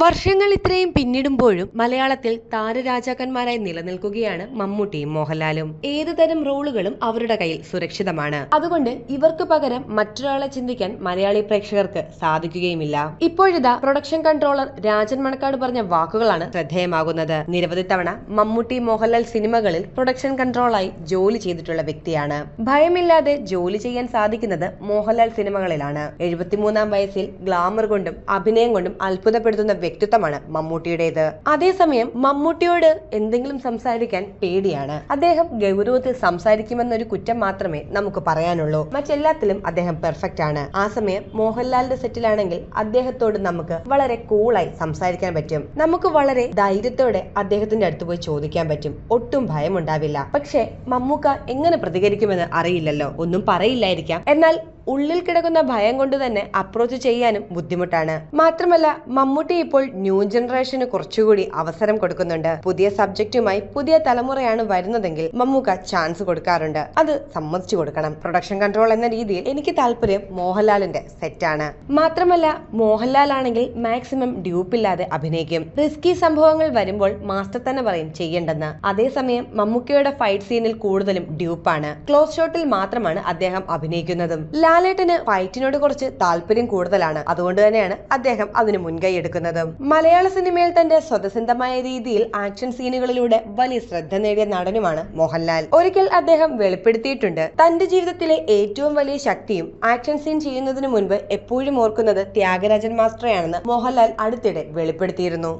വർഷങ്ങൾ ഇത്രയും പിന്നിടുമ്പോഴും മലയാളത്തിൽ താരരാജാക്കന്മാരായി നിലനിൽക്കുകയാണ് മമ്മൂട്ടിയും മോഹൻലാലും. ഏത് തരം റോളുകളും അവരുടെ കയ്യിൽ സുരക്ഷിതമാണ്. അതുകൊണ്ട് ഇവർക്ക് പകരം മറ്റൊരാളെ ചിന്തിക്കാൻ മലയാളി പ്രേക്ഷകർക്ക് സാധിക്കുകയുമില്ല. ഇപ്പോഴിതാ പ്രൊഡക്ഷൻ കൺട്രോളർ രാജൻ മണക്കാട് പറഞ്ഞ വാക്കുകളാണ് ശ്രദ്ധേയമാകുന്നത്. നിരവധി തവണ മമ്മൂട്ടി മോഹൻലാൽ സിനിമകളിൽ പ്രൊഡക്ഷൻ കൺട്രോളായി ജോലി ചെയ്തിട്ടുള്ള വ്യക്തിയാണ്. ഭയമില്ലാതെ ജോലി ചെയ്യാൻ സാധിക്കുന്നത് മോഹൻലാൽ സിനിമകളിലാണ്. എഴുപത്തിമൂന്നാം വയസ്സിൽ ഗ്ലാമർ കൊണ്ടും അഭിനയം കൊണ്ടും അത്ഭുതപ്പെടുത്തുന്ന വ്യക്തിത്വമാണ് മമ്മൂട്ടിയുടേത്. അതേസമയം മമ്മൂട്ടിയോട് എന്തെങ്കിലും സംസാരിക്കാൻ പേടിയാണ്. അദ്ദേഹം ഗൗരവത്തിൽ സംസാരിക്കുമെന്നൊരു കുറ്റം മാത്രമേ നമുക്ക് പറയാനുള്ളൂ. മറ്റെല്ലാത്തിലും അദ്ദേഹം പെർഫെക്റ്റ് ആണ്. ആ സമയം മോഹൻലാലിന്റെ സെറ്റിലാണെങ്കിൽ അദ്ദേഹത്തോട് നമുക്ക് വളരെ കൂളായി സംസാരിക്കാൻ പറ്റും. നമുക്ക് വളരെ ധൈര്യത്തോടെ അദ്ദേഹത്തിന്റെ അടുത്ത് പോയി ചോദിക്കാൻ പറ്റും. ഒട്ടും ഭയമുണ്ടാവില്ല. പക്ഷേ മമ്മൂക്ക എങ്ങനെ പ്രതികരിക്കുമെന്ന് അറിയില്ലല്ലോ. ഒന്നും പറയില്ലായിരിക്കാം. എന്നാൽ ഉള്ളിൽ കിടക്കുന്ന ഭയം കൊണ്ട് തന്നെ അപ്രോച്ച് ചെയ്യാനും ബുദ്ധിമുട്ടാണ്. മാത്രമല്ല മമ്മൂട്ടി ഇപ്പോൾ ന്യൂ ജനറേഷന് കുറച്ചുകൂടി അവസരം കൊടുക്കുന്നുണ്ട്. പുതിയ സബ്ജക്റ്റുമായി പുതിയ തലമുറയാണ് വരുന്നതെങ്കിൽ മമ്മൂക്ക ചാൻസ് കൊടുക്കാറുണ്ട്. അത് സമ്മതിച്ചു കൊടുക്കണം. പ്രൊഡക്ഷൻ കൺട്രോൾ എന്ന രീതിയിൽ എനിക്ക് താല്പര്യം മോഹൻലാലിന്റെ സെറ്റാണ് മാത്രമല്ല മോഹൻലാൽ ആണെങ്കിൽ മാക്സിമം ഡ്യൂപ്പില്ലാതെ അഭിനയിക്കും. റിസ്കി സംഭവങ്ങൾ വരുമ്പോൾ മാസ്റ്റർ തന്നെ പറയും ചെയ്യേണ്ടെന്ന്. അതേസമയം മമ്മൂക്കയുടെ ഫൈറ്റ് സീനിൽ കൂടുതലും ഡ്യൂപ്പാണ് ക്ലോസ് ഷോട്ടിൽ മാത്രമാണ് അദ്ദേഹം അഭിനയിക്കുന്നതും. ലാലേട്ടന് ഫൈറ്റിനോട് കുറച്ച് താല്പര്യം കൂടുതലാണ്. അതുകൊണ്ട് തന്നെയാണ് അദ്ദേഹം അതിന് മുൻകൈ എടുക്കുന്നത്. മലയാള സിനിമയിൽ തന്റെ സ്വതസിദ്ധമായ രീതിയിൽ ആക്ഷൻ സീനുകളിലൂടെ വലിയ ശ്രദ്ധ നേടിയ നടനുമാണ് മോഹൻലാൽ. ഒരിക്കൽ അദ്ദേഹം വെളിപ്പെടുത്തിയിട്ടുണ്ട്. തന്റെ ജീവിതത്തിലെ ഏറ്റവും വലിയ ശക്തിയും ആക്ഷൻ സീൻ ചെയ്യുന്നതിന് മുൻപ് എപ്പോഴും ഓർക്കുന്നത് ത്യാഗരാജൻ മാസ്റ്ററെയാണെന്ന് മോഹൻലാൽ അടുത്തിടെ വെളിപ്പെടുത്തിയിരുന്നു.